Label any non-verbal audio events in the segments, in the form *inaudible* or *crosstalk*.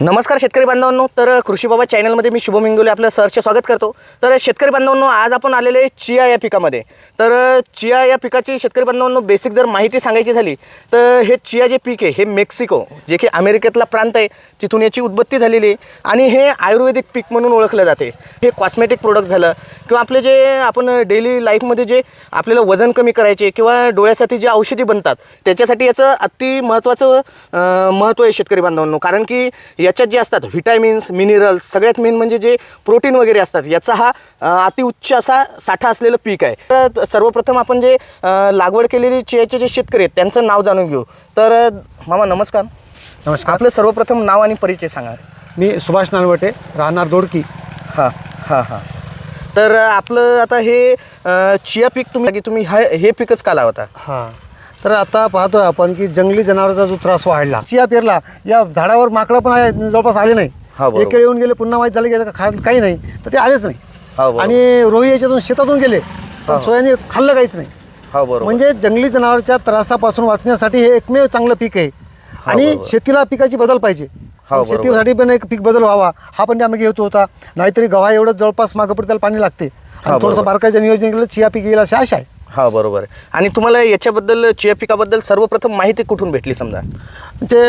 नमस्कार शेतकरी बांधवांनो. तर कृषी बाबा चॅनलमध्ये मी शुभम हिंगोले आपलं सरचे स्वागत करतो. तर शेतकरी बांधवांनो आज आपण आलेले चिया या पिकामध्ये. तर चिया या पिकाची शेतकरी बांधवांनो बेसिक जर माहिती सांगायची झाली तर हे चिया जे पीक आहे हे मेक्सिको जे की अमेरिकेतला प्रांत आहे तिथून याची उत्पत्ती झालेली आहे आणि हे आयुर्वेदिक पीक म्हणून ओळखलं जाते. हे कॉस्मेटिक प्रोडक्ट झालं किंवा आपले जे आपण डेली लाईफमध्ये जे आपल्याला वजन कमी करायचे किंवा डोळ्यासाठी जे औषधी बनतात त्याच्यासाठी याचं अति महत्त्वाचं महत्त्व आहे शेतकरी बांधवांनो. कारण की याच्यात जे असतात व्हिटॅमिन्स मिनरल्स सगळ्यात मेन म्हणजे जे प्रोटीन वगैरे असतात याचा हा अतिउच्च असा साठा असलेलं पीक आहे. तर सर्वप्रथम आपण जे लागवड केलेली चियाचे जे शेतकरी आहेत त्यांचं नाव जाणून घेऊ. तर मामा नमस्कार. नमस्कार. आपलं सर्वप्रथम नाव आणि परिचय सांगा. मी सुभाष नानवटे राहणार दोडकी. हां हां हां. तर आपलं आता हे चिया पीक तुम्ही तुम्ही हा हे पिकच का लावता? हां. तर आता पाहतोय आपण की जंगली जनावरांचा जो त्रास वाढला चिया पेरला या झाडावर माकडं पण आहे जवळपास आले नाही हा, बरोबर. एक वेळ येऊन गेले पुन्हा माहीत झालं की आता खा काही नाही तर ते आलेच हा, नाही बरोबर. आणि रोही याच्यातून शेतातून गेले पण सोयाने खाल्लं काहीच नाही हो बरोबर म्हणजे जंगली जनावरच्या त्रासापासून वाचण्यासाठी हे एकमेव चांगलं पीक आहे आणि बरोबर. शेतीला पिकाची बदल पाहिजे बरोबर. शेतीसाठी पण एक पीक बदल व्हावा हा पण आम्ही घेतो होता नाहीतरी गव्हा एवढं जवळपास मागं पुढे त्याला पाणी लागते आणि बरोबर. थोडंसं बारकाचं नियोजन केलं चिया पीक येईल अशी आशा आहे हा बरोबर आहे आणि तुम्हाला याच्याबद्दल चिया पिकाबद्दल सर्वप्रथम माहिती कुठून भेटली समजा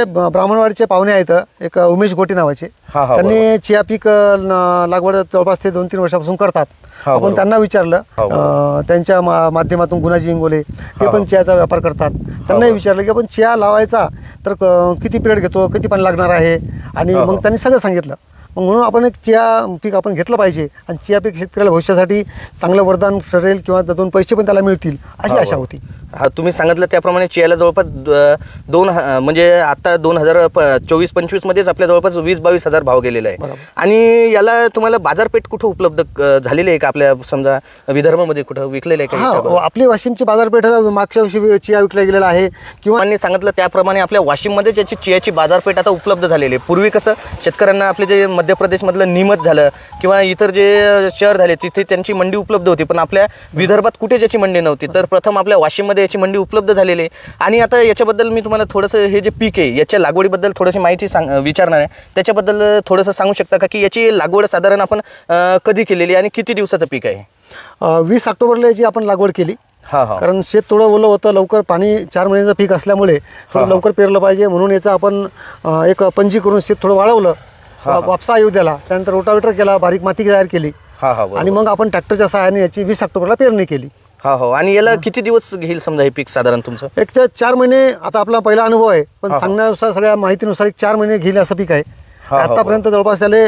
ब- ब्राह्मणवाडीचे पाहुणे आहेत एक उमेश गोटी नावाचे हा, हा, त्यांनी चिया पीक न- लागवड जवळपास ते दोन तीन वर्षापासून करतात हा, आपण. त्यांना विचारलं हा. अ, त्यांच्या मा- माध्यमातून गुणाजी इंगोले ते पण. चियाचा व्यापार करतात त्यांनाही. विचारलं की आपण चिया लावायचा तर क- किती पिरियड घेतो किती पाणी लागणार आहे आणि मग. त्यांनी सगळं सांगितलं मग म्हणून आपण एक चिया पीक आपण घेतलं पाहिजे आणि चिया पीक शेतकऱ्याला भविष्यासाठी चांगलं वरदान ठरेल किंवा दोन पैसे पण त्याला मिळतील अशी आशा. होती हा तुम्ही सांगितलं त्याप्रमाणे चियाला जवळपास दोन म्हणजे आता दोन हजार प- चोवीस पंचवीस मध्येच आपल्या जवळपास वीस बावीस हजार भाव गेलेला आहे. आणि याला तुम्हाला बाजारपेठ कुठं उपलब्ध झालेली आहे का आपल्या समजा विदर्भामध्ये कुठं विकलेलं आहे का हा? आपली वाशिमची बाजारपेठ मागच्या वर्षी चिया विकला गेलेला आहे किंवा त्यांनी सांगितलं त्याप्रमाणे आपल्या वाशिममध्ये याची चियाची बाजारपेठ आता उपलब्ध झालेली आहे पूर्वी कसं शेतकऱ्यांना आपले जे मध्य प्रदेशमधलं निमत झालं किंवा इतर जे शहर झाले तिथे त्यांची मंडी उपलब्ध होती. पण आपल्या विदर्भात कुठेच याची मंडी नव्हती? तर प्रथम आपल्या वाशिममध्ये याची मंडी उपलब्ध झालेली आहे. आणि आता याच्याबद्दल मी तुम्हाला थोडंसं हे जे पीक आहे याच्या लागवडीबद्दल थोडीशी माहिती सांग विचारणार आहे. त्याच्याबद्दल थोडंसं सांगू शकता का की याची लागवड साधारण आपण कधी केलेली आणि किती दिवसाचं पीक आहे? वीस ऑक्टोबरला याची आपण लागवड केली. हां हां. कारण शेत थोडं ओलं होतं लवकर पाणी चार महिन्याचं पीक असल्यामुळे थोडं लवकर पेरलं पाहिजे. म्हणून याचं आपण एक पंजी करून शेत थोडं वाळवलं वापसा येऊ दिला त्यानंतर रोटावेटर केला बारीक माती तयार केली. हां हां बरोबर. आणि मग आपण ट्रॅक्टरच्या सहाय्याने याची वीस ऑक्टोबरला पेरणी केली. हा हो. आणि याला किती दिवस घेईल समजा हे पीक साधारण तुमचं? एक चा- चार महिने आता आपला पहिला अनुभव आहे. पण सांगण्यानुसार सगळ्या माहितीनुसार एक चार महिने घेईल असं पीक आहे. हा, हा, आतापर्यंत जवळपास त्याले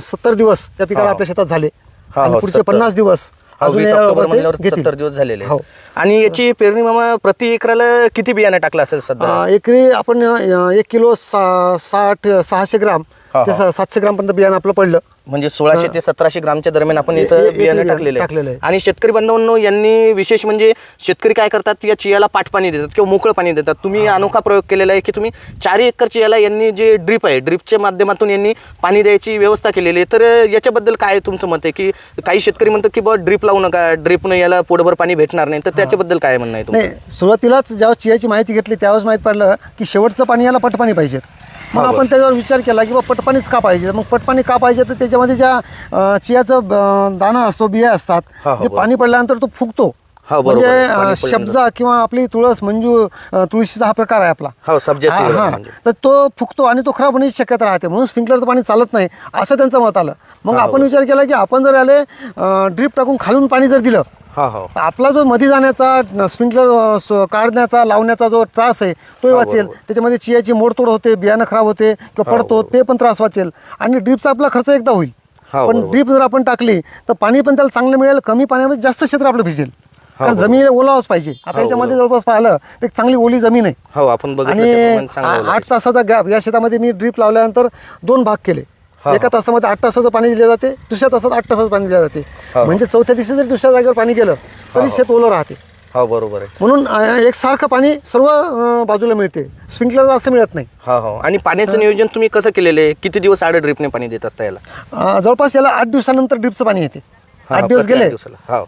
सत्तर दिवस त्या पिकाला आपल्या शेतात झाले. हा, आणि हो, पुढचे 70. पन्नास दिवस हा, अजून वीस या ऑक्टोबर अवस्थेत म्हणल्यावर घेतील. सत्तर दिवस झालेले. हो. आणि याची पेरणी मामा प्रति एकराला किती बियाणं टाकलं असेल सध्या? अं, एकरी आपण अं, एक किलो सा साठ सहाशे ग्राम. ते. सा- सातशे ग्राम पर्यंत बियाणं आपलं पडलं. म्हणजे सोळाशे ते सतराशे ग्रामच्या दरम्यान आपण इथं बियाणं बियाणं टाकलेलं टाकलेलं आहे. आहे. आणि शेतकरी बांधवांनो यांनी विशेष म्हणजे शेतकरी काय करतात या चियाला पाठ पाणी देतात किंवा मोकळं पाणी देतात. तुम्ही अनोखा प्रयोग केलेला आहे की तुम्ही चारही एकर चियाला यांनी जे ड्रीप आहे ड्रीपच्या माध्यमातून यांनी पाणी द्यायची व्यवस्था केलेली आहे. तर याच्याबद्दल काय तुमचं मत आहे की काही शेतकरी म्हणतात की बा ड्रीप लावू नका ड्रीपनं याला पोटभर पाणी भेटणार नाही. तर त्याच्याबद्दल काय म्हणणं आहे तुमचं? नाही सुरुवातीलाच जेव्हा चियाची माहिती घेतली त्यावेळेस माहीत पडलं की शेवटचं पाणी याला पटपाणी पाहिजे. मग आपण. त्याच्यावर विचार केला की बा पटपाणीच का पाहिजे मग पटपाणी का पाहिजे तर त्याच्यामध्ये ज्या चियाचं दाणा असतो बिया असतात जे. पाणी पडल्यानंतर तो फुगतो म्हणजे. शब्जा किंवा आपली तुळस मंजू तुळशीचा हा प्रकार आहे आपला हो. म्हणजे. तर तो फुगतो आणि तो खराब होण्याची शक्यता राहते म्हणून स्प्रिंकलरचं पाणी चालत नाही असं त्यांचं मत आलं मग आपण. विचार केला की आपण जर याले ड्रीप टाकून खालून पाणी जर दिलं हा हो आपला जो मध्ये जाण्याचा स्प्रिंकलर काढण्याचा लावण्याचा जो त्रास आहे हा, वाचेल. त्याच्यामध्ये चियाची मोडतोड होते बियाणं खराब होते किंवा पडतो. ते पण त्रास वाचेल आणि ड्रीपचा आपला खर्च एकदा होईल पण. ड्रीप जर आपण टाकली तर पाणी पण त्याला चांगलं मिळेल कमी पाण्यामध्ये जास्त क्षेत्र आपलं भिजेल कारण. जमिनीला ओलावच पाहिजे आता याच्यामध्ये जवळपास पाहिलं तर एक चांगली ओली जमीन आहे हो आणि. आठ तासाचा गॅप या शेतामध्ये मी ड्रीप लावल्यानंतर दोन भाग केले एका तासामध्ये आठ तासाचं पाणी दिले जाते दुसऱ्या तासात आठ तासाचं पाणी दिले जाते. म्हणजे चौथ्या दिवशी जरी दुसऱ्या जागेवर पाणी गेलं तरी शेत ओलं राहते. हो बरोबर आहे. म्हणून एकसारखं पाणी सर्व बाजूला मिळते. स्प्रिंकलर असं मिळत नाही. हा हो. आणि पाण्याचं नियोजन तुम्ही कसं केलेलं आहे? किती दिवस आड ड्रिपने पाणी देत असता याला? जवळपास याला आठ दिवसानंतर ड्रिपचं पाणी येते. आठ दिवस गेले.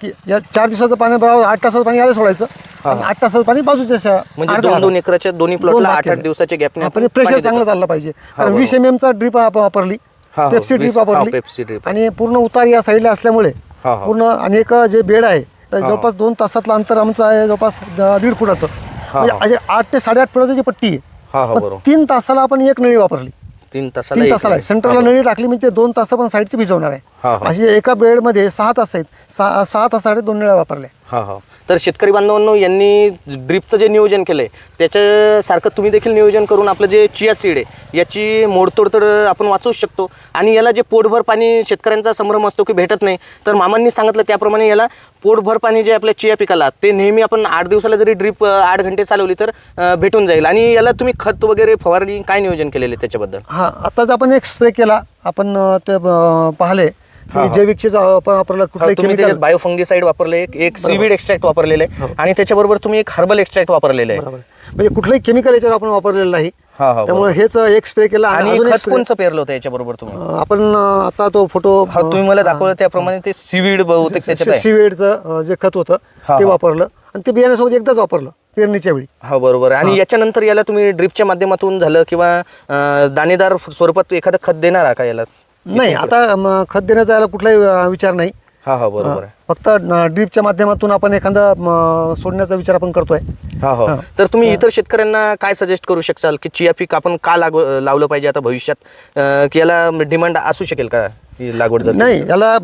की या चार दिवसाचं पाणी बरोबर आठ तासाचं पाणी याला सोडायचं. आठ तासाचं पाणी बाजूच्या म्हणजे दोन दोन. एकराच्या दोन्ही दोन प्लॉटला आठ आठ. दिवसाच्या गॅपने प्रेशर चांगलं चाललं पाहिजे. वीस एम एमचा ड्रीप वापरली हा, पेप्सी ड्रीप वीस- हा, वापरली. पेप्सी. आणि पूर्ण उतार या साईडला असल्यामुळे हा, हा. पूर्ण आणि एक जे बेड आहे तर जवळपास दोन तासातलं अंतर आमचं आहे जवळपास द- दीड फुटाचं. म्हणजे आठ ते साडेआठ फुटाची जी पट्टी हा, हा, आहे पण बरोबर. तीन तासाला आपण एक नळी वापरली. तीन तासाला तीन एक तासाला. वेळ. सेंटरला नळी टाकली म्हणजे ते दोन तास पण साईडची भिजवणार हा, आहे हा. अशी एका बेडमध्ये सहा तास आहेत. सहा सहा तासासाठी दोन नळ्या वापरल्या. हा हा. तर शेतकरी बांधवांनो यांनी ड्रीपचं जे नियोजन केलं आहे त्याच्यासारखं तुम्ही देखील नियोजन करून आपलं जे चिया सीड आहे याची मोडतोड तर आपण वाचवू शकतो. आणि याला जे पोटभर पाणी शेतकऱ्यांचा संभ्रम असतो की भेटत नाही तर मामांनी सांगितलं त्याप्रमाणे याला पोटभर पाणी जे आपल्या चिया पिकाला ते नेहमी आपण आठ दिवसाला जरी ड्रीप आठ घंटे चालवली तर भेटून जाईल. आणि याला तुम्ही खत वगैरे फवारणी काय नियोजन केलेले त्याच्याबद्दल? हां आत्ताच आपण एक स्प्रे केला. आपण ते पाहिले. आपण हा, कुठलंही तुम्ही बायोफंगीसाईड वापरले एक- सीवीड एक्स्ट्रॅक्ट वापरलेलं आहे आणि त्याच्याबरोबर तुम्ही एक हर्बल एक्स्ट्रॅक्ट वापरलेलं. आहे बरोबर. म्हणजे कुठलंही केमिकल याच्यावर आपण वापरलेलं नाही. हा, हा, त्यामुळे हेच एक स्प्रे केला आणि आणि अजून एक खत spray- कोणचं पेरलं होतं याच्याबरोबर तुम्ही? अं, आपण अं, आता तो फोटो हा तुम्ही मला दाखवलं त्याप्रमाणे ते सीवीड बहुतेक त्याच्यात आहे. सिवेडचं जे खत होतं हा, ते हा. वापरलं. आणि ते बियाण्यासोबत एकदाच वापरलं पेरणीच्या वेळी. हा बरोबर. आहे. आणि याच्यानंतर याला तुम्ही ड्रिपच्या माध्यमातून झालं किंवा अं, दाणेदार स्वरूपात एखादं खत देणार का याला? नाही आता म, खत देण्याचा याला कुठलाही अं, विचार नाही. हा हा बरोबर आहे. फक्त ड्रीपच्या माध्यमातून आपण एखादा म, सोडण्याचा विचार आपण करतोय. हा हो. तर तुम्ही इतर शेतकऱ्यांना काय सजेस्ट करू शकाल की चिया पीक आपण का लाग लावलं पाहिजे आता भविष्यात? अं, की याला डिमांड असू शकेल का ही लागवड जर नाही याला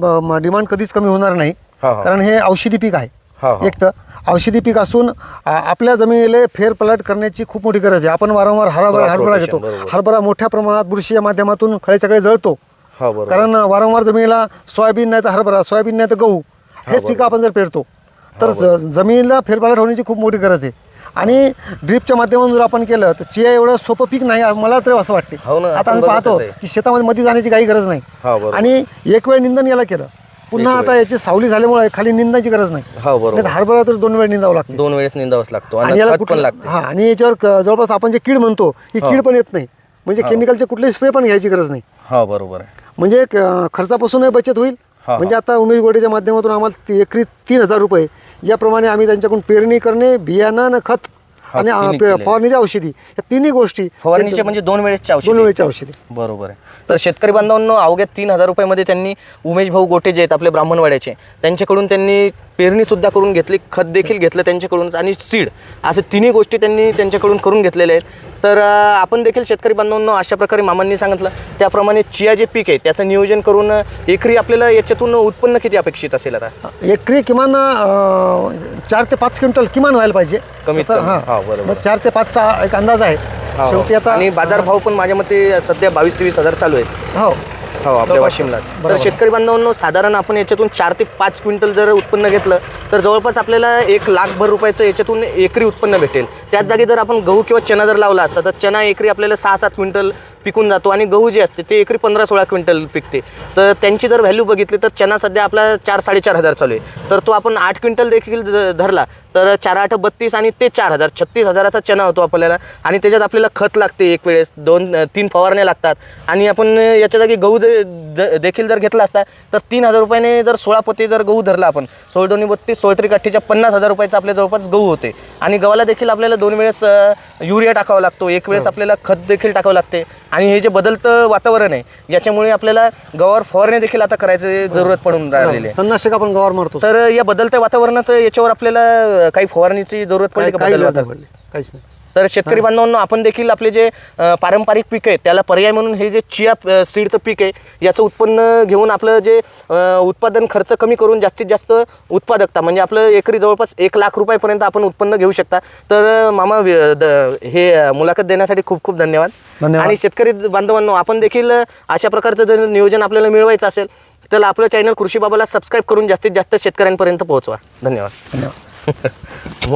डिमांड कधीच कमी होणार नाही. हा, हा. कारण हे औषधी पीक आहे. हा. एक तर औषधी पीक असून आ- आपल्या जमिनीला फेरपलट करण्याची खूप मोठी गरज आहे. आपण वारंवार हरभरा हरभरा घेतो. बरोबर. हरभरा मोठ्या प्रमाणात बुरशीच्या माध्यमातून खळेचकडे जळतो. हा बरोबर. कारण वारंवार जमिनीला सोयाबीन नाही तर हरभरा सोयाबीन नाही तर गहू हेच पिकं आपण जर पेरतो तर ज- जमिनीला फेरपलट होण्याची खूप मोठी गरज आहे. आणि ड्रीपच्या माध्यमातून जर आपण केलं तर चिया एवढं सोपं पीक नाही मला तरी असं वाटते. हो ना, आता आपण आम्ही पाहतो बघतच आहे. की शेतामध्ये मध्ये जाण्याची काही गरज हा, नाही बरोबर. आणि एक वेळ निंदन याला केलं पुन्हा आता याची सावली झाल्यामुळे खाली निंदाची गरज नाही. हा बरोबर. नाही तर हरभरा तर दोन वेळ निंदावं लागते. दोन वेळेस निंदावाच लागतो. आणि याला खत पण कुठलं लागते. हा आणि याच्यावर क- जवळपास आपण जे कीड म्हणतो ही. कीड पण येत नाही. म्हणजे केमिकलचे कुठलेही स्प्रे पण घ्यायची गरज नाही. हा बरोबर आहे. म्हणजे खर्चापासूनही बचत होईल. हा. म्हणजे आता उमेश गोडेच्या माध्यमातून आम्हाला एकरी तीन हजार रुपये. याप्रमाणे आम्ही त्यांच्याकडून पेरणी करणे बियाणं खत आणि तिन्ही अं, पे- केले. फवारणीची औषधी. या तिन्ही गोष्टी फवारणीचे म्हणजे दोन वेळेसचे औषध. दोन वेळेची औषधी. बरोबर आहे. तर शेतकरी बांधवांनो अवघ्या तीन हजार रुपयामध्ये त्यांनी उमेश भाऊ गोटे जे आहेत आपले ब्राह्मणवाड्याचे त्यांच्याकडून त्यांनी पेरणी सुद्धा करून घेतली खत देखील घेतलं त्यांच्याकडून आणि सीड असे तिन्ही गोष्टी त्यांनी त्यांच्याकडून करून घेतलेल्या आहेत. तर आपण देखील शेतकरी बांधवांनो अशा प्रकारे मामांनी सांगितलं त्याप्रमाणे चिया जे पीक आहे त्याचं नियोजन करून एकरी आपल्याला याच्यातून उत्पन्न किती अपेक्षित असेल आता एकरी किमान चार ते पाच क्विंटल किमान व्हायला पाहिजे कमी. हा. बरोबर. चार ते पाचचा एक अंदाज आहे हो. शेवटी आता आणि बाजारभाव पण माझ्या मते सध्या बावीस तेवीस हजार चालू आहेत हो हो आपल्या वाशिमला. तर शेतकरी बांधवांनो साधारण आपण याच्यातून चार ते पाच क्विंटल जर उत्पन्न घेतलं तर जवळपास आपल्याला एक लाखभर रुपयाचं याच्यातून एकरी उत्पन्न भेटेल. त्याच जागी जर आपण गहू किंवा चना जर लावला असता तर चना एकरी आपल्याला सहा सात क्विंटल पिकून जातो आणि गहू जे असते ते एकरी पंधरा सोळा क्विंटल पिकते. तर त्यांची जर व्हॅल्यू बघितली तर चना सध्या आपला चार साडेचार हजार चालू आहे. तर तो आपण आठ क्विंटल देखील धरला तर चार आठ बत्तीस आणि ते चार हजार छत्तीस हजाराचा चना होतो आपल्याला. आणि त्याच्यात आपल्याला खत लागते एक वेळेस दोन तीन फवारण्या लागतात. आणि आपण याच्या जागी गहू जे देखील जर घेतला असता तर तीन हजार रुपयाने जर सोळा पोते जर गहू धरला आपण सोळ दोन्ही बत्तीस सोळत्री काठीच्या पन्नास हजार रुपयाचा आपल्या जवळपास गहू होते. आणि गव्हाला देखील आपल्याला दोन वेळेस युरिया टाकावा लागतो एक वेळेस आपल्याला खत देखील टाकावं लागते. आणि हे जे बदलतं वातावरण आहे याच्यामुळे आपल्याला गव्हावर फवारण्या देखील आता करायची जरूरत पडून राहिलेली आहे. तणनाशक आपण गवार मारतो. तर या बदलत्या वातावरणाचं याच्यावर आपल्याला काही फवारणीची जरूरत पडली का बदल वातावरण? काहीच नाही. तर शेतकरी बांधवांनो आपण देखील आपले जे पारंपरिक पीक आहे त्याला पर्याय म्हणून हे जे चिया सीडचं पीक आहे याचं उत्पन्न घेऊन आपलं जे उत्पादन खर्च कमी करून जास्तीत जास्त उत्पादकता म्हणजे आपलं एकरी जवळपास एक लाख रुपयापर्यंत आपण उत्पन्न घेऊ शकता. तर मामा हे मुलाखत देण्यासाठी खूप खूप धन्यवाद. आणि शेतकरी बांधवांनो आपण देखील अशा प्रकारचं जर नियोजन आपल्याला मिळवायचं असेल तर आपलं चॅनल कृषी बाबाला सबस्क्राईब करून जास्तीत जास्त शेतकऱ्यांपर्यंत पोहोचवा. धन्यवाद. धन्यवाद. *laughs*